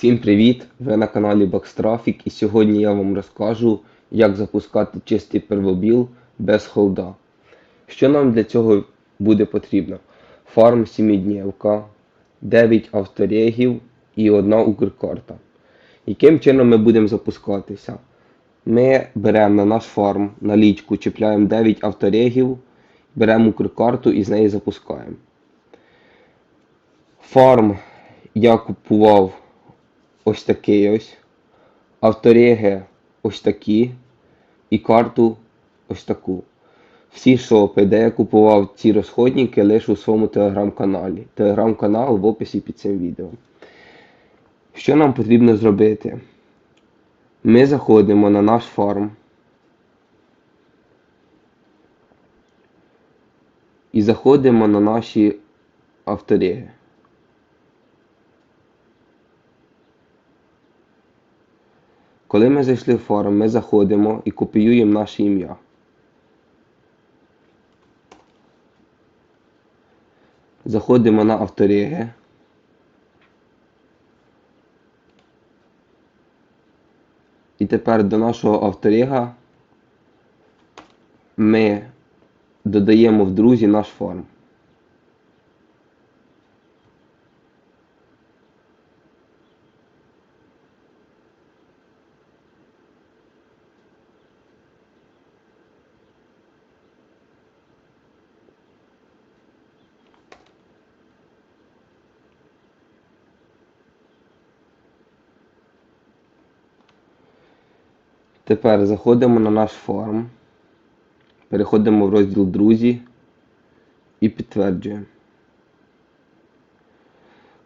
Всім привіт! Ви на каналі Boxtraffic і сьогодні я вам розкажу, як запускати чистий первобіл без холда. Що нам для цього буде потрібно? Фарм 7-днівка, 9 авторегів і одна укркарта. Яким чином ми будемо запускатися? Ми беремо на наш фарм налічку, чіпляємо 9 авторегів, беремо укркарту і з неї запускаємо. Фарм я купував ось такий ось, автореги ось такі і карту ось таку. Всі шопи, де я купував ці розходники, лише у своєму телеграм-каналі. Телеграм-канал в описі під цим відео. Що нам потрібно зробити? Ми заходимо на наш фарм. І заходимо на наші автореги. Коли ми зайшли в форум, ми заходимо і копіюємо наше ім'я. Заходимо на автореги. І тепер до нашого авторега ми додаємо в друзі наш форум. Тепер заходимо на наш форум, переходимо в розділ Друзі і підтверджуємо.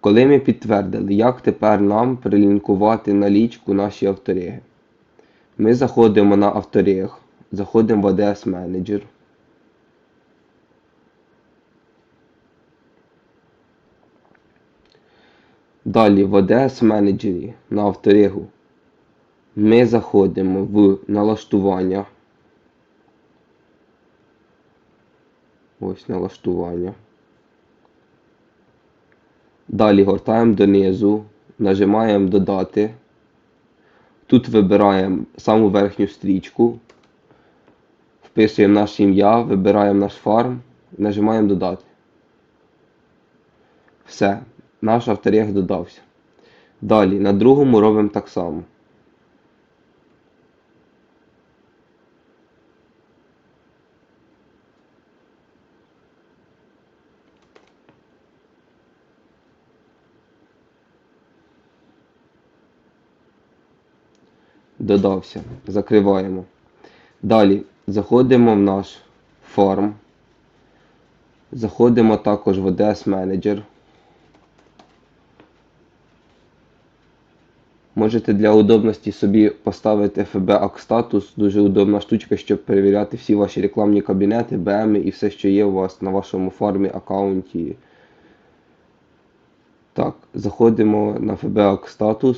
Коли ми підтвердили, як тепер нам прилінкувати налічку наші автореги, ми заходимо на авторег, заходимо в ADS Manager. Далі в ADS Manager на авторегу ми заходимо в налаштування. Ось налаштування. Далі гортаємо донизу, нажимаємо Додати. Тут вибираємо саму верхню стрічку, вписуємо наше ім'я, вибираємо наш фарм нажимаємо Додати. Все, наш авторег додався. Далі на другому робимо так само. Додався. Закриваємо. Далі заходимо в наш фарм. Заходимо також в ODS Manager. Можете для удобності собі поставити FB Act Status. Дуже удобна штучка, щоб перевіряти всі ваші рекламні кабінети, BM і все, що є у вас на вашому фармі аккаунті. Так, заходимо на FB Act Status.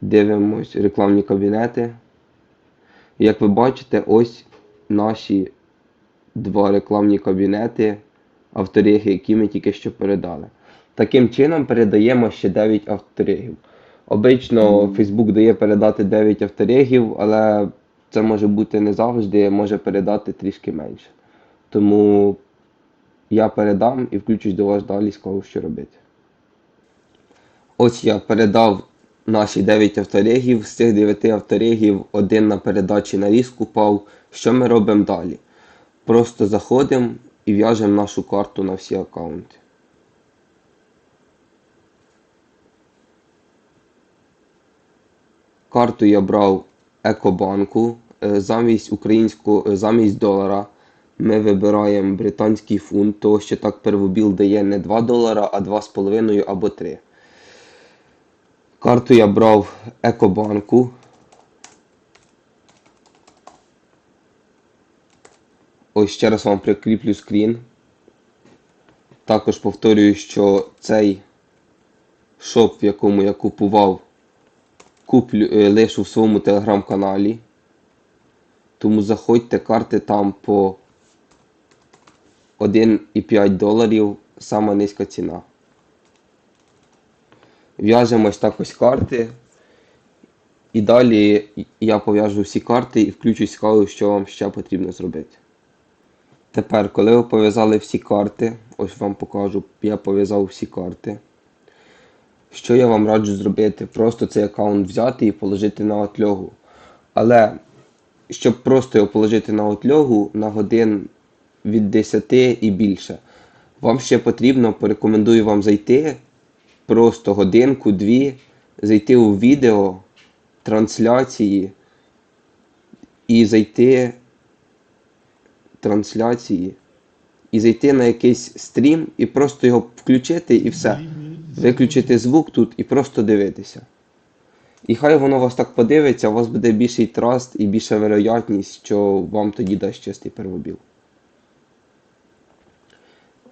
Дивимось рекламні кабінети. Як ви бачите, ось наші два рекламні кабінети, авториги, які ми тільки що передали. Таким чином передаємо ще 9 авторигів. Обично Facebook дає передати 9 авторигів, але це може бути не завжди, може передати трішки менше. Тому я передам і включусь до вас далі, скажу, що робити. Ось я передав наші 9 авторегів. З цих 9 авторегів один на передачі на різку пав. Що ми робимо далі? Просто заходимо і в'яжемо нашу карту на всі аккаунти. Карту я брав Екобанку. Е, Замість українського, е, замість долара ми вибираємо британський фунт, тому що так первобіл дає не 2 долара, а 2,5 або 3. Карту я брав Екобанку. Ось ще раз вам прикріплю скрін. Також повторюю, що цей шоп, в якому я купував, куплю лишу в своєму телеграм-каналі. Тому заходьте карти там по 1,5 доларів, сама низька ціна. В'яжемо ось так ось карти. І далі я пов'яжу всі карти і включусь скажу, що вам ще потрібно зробити. Тепер, коли ви пов'язали всі карти, ось вам покажу, я пов'язав всі карти. Що я вам раджу зробити? Просто цей аккаунт взяти і положити на отльогу. Але щоб просто його положити на отльогу на годин від 10 і більше, вам ще потрібно, порекомендую вам зайти просто годинку-дві, зайти у відео, трансляції і зайти трансляції і зайти на якийсь стрім і просто його включити і все. Виключити звук тут і просто дивитися. І хай воно вас так подивиться, у вас буде більший траст і більша вероятність, що вам тоді дасть чистий первобіл.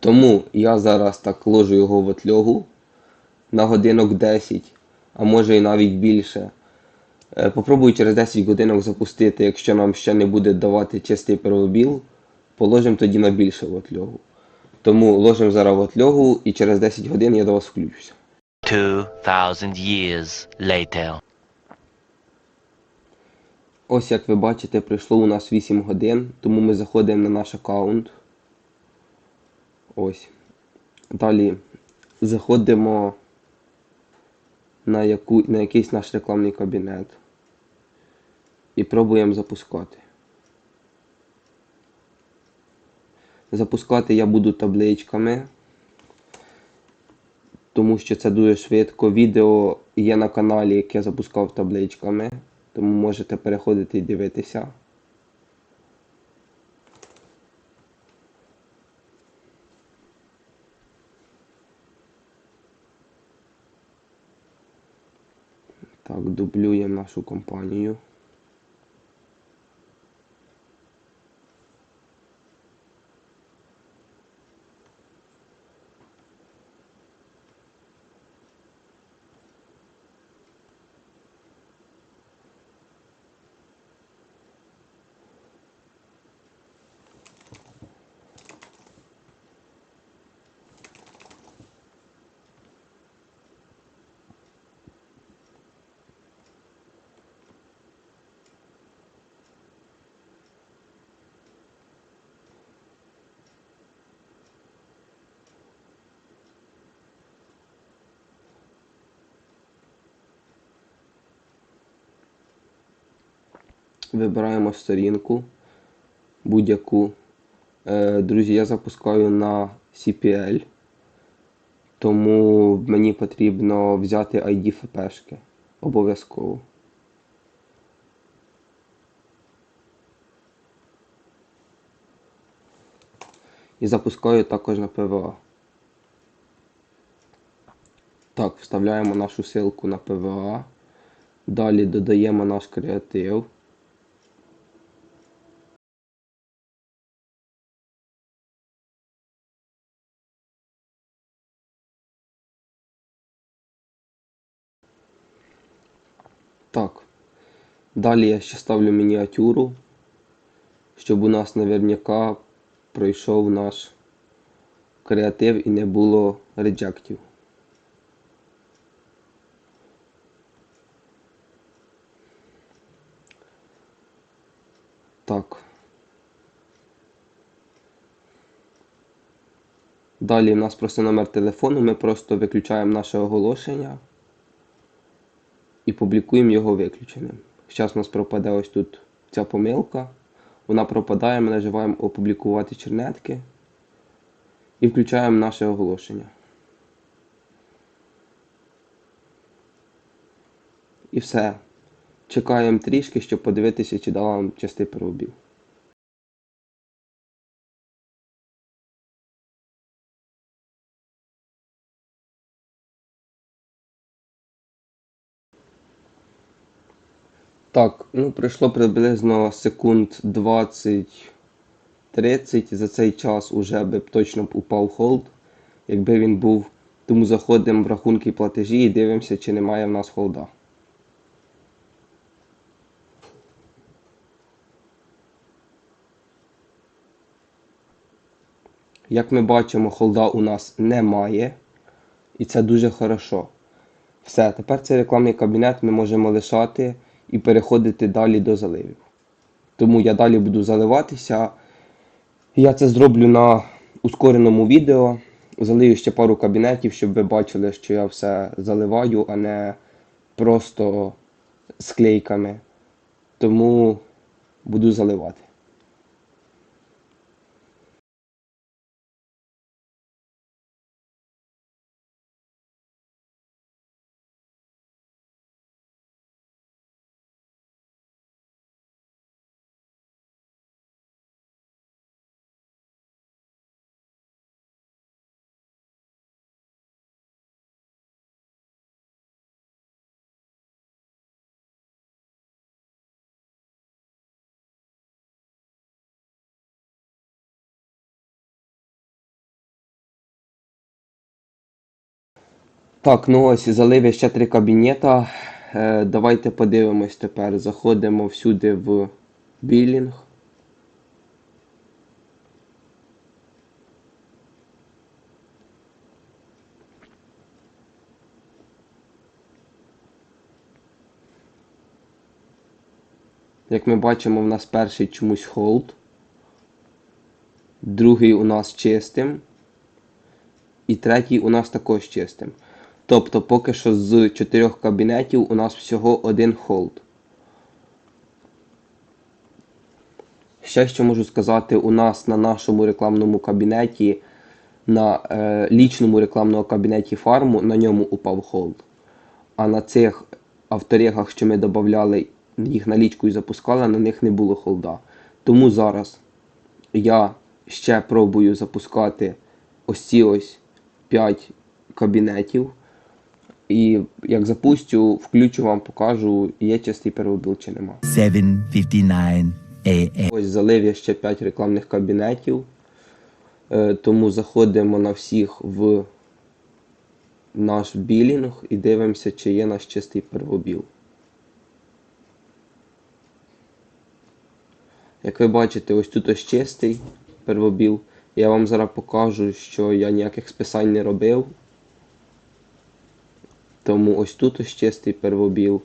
Тому я зараз так ложу його в отльогу на годинок 10, а може і навіть більше. Е, Попробую через 10 годинок запустити, якщо нам ще не буде давати чистий первобіл, положимо тоді на більше в отльогу. Тому ложимо зараз в отльогу і через 10 годин я до вас включуся. 2,000 years later. Ось як ви бачите, прийшло у нас 8 годин, тому ми заходимо на наш аккаунт. Ось. Далі заходимо на, яку, на якийсь наш рекламний кабінет і пробуємо запускати. Запускати я буду табличками, тому що це дуже швидко. Відео є на каналі, яке я запускав табличками, тому можете переходити і дивитися. Так, дублюємо нашу компанію. Вибираємо сторінку будь-яку. Е, Друзі, я запускаю на CPL, тому мені потрібно взяти ID ФПшки. Обов'язково. І запускаю також на ПВА. Так, вставляємо нашу ссылку на ПВА. Далі додаємо наш креатив. Так. Далі я ще ставлю мініатюру, щоб у нас наверняка пройшов наш креатив і не було реджектів. Так. Далі в нас просто номер телефону, ми просто виключаємо наше оголошення публікуємо його виключеним. Зараз у нас пропаде ось тут ця помилка. Вона пропадає, ми наживаємо опублікувати чернетки і включаємо наше оголошення. І все. Чекаємо трішки, щоб подивитися, чи дала нам частий пробіг. Так, ну пройшло приблизно секунд 20-30. За цей час уже би точно б упав холд, якби він був. Тому заходимо в рахунки платежі і дивимося, чи немає в нас холда. Як ми бачимо, холда у нас немає. І це дуже хорошо. Все, тепер цей рекламний кабінет ми можемо лишати і переходити далі до заливів. Тому я далі буду заливатися. Я це зроблю на ускореному відео. Залию ще пару кабінетів, щоб ви бачили, що я все заливаю, а не просто склейками. Тому буду заливати. Так, ну ось залив ще три кабінета. Е, давайте подивимось тепер. Заходимо всюди в білінг. Як ми бачимо, в нас перший чомусь холд, другий у нас чистим, і третій у нас також чистим. Тобто поки що з чотирьох кабінетів у нас всього один холд. Ще що можу сказати, у нас на нашому рекламному кабінеті, на е, лічному рекламному кабінеті фарму, на ньому упав холд. А на цих авторегах, що ми додавали їх на лічку і запускали, на них не було холда. Тому зараз я ще пробую запускати ось ці ось 5 кабінетів. І як запустю, включу вам, покажу, є чистий первобіл чи нема. 7:59 a.m. Ось залив я ще 5 рекламних кабінетів. Е, Тому заходимо на всіх в наш білінг і дивимося, чи є наш чистий первобіл. Як ви бачите, ось тут ось чистий первобіл. Я вам зараз покажу, що я ніяких списань не робив. Тому ось тут ось чистий первобіл.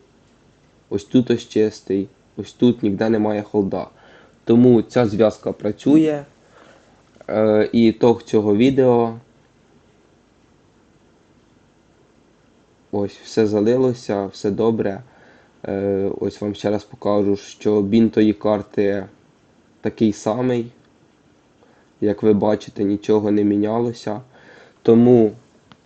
Ось тут ось чистий. Ось тут ніде немає холда. Тому ця зв'язка працює. Е, і ітог цього відео. Ось все залилося, все добре. Е, ось вам ще раз покажу, що бін тої карти такий самий. Як ви бачите, нічого не мінялося. Тому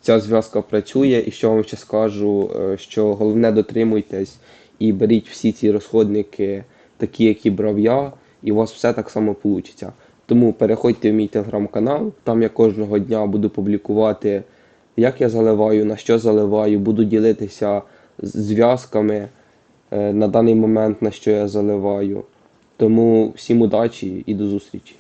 ця зв'язка працює. І що вам ще скажу, е, що головне дотримуйтесь і беріть всі ці розходники, такі, які брав я, і у вас все так само вийде. Тому переходьте в мій телеграм-канал, там я кожного дня буду публікувати, як я заливаю, на що заливаю, буду ділитися зв'язками е, на даний момент, на що я заливаю. Тому всім удачі і до зустрічі.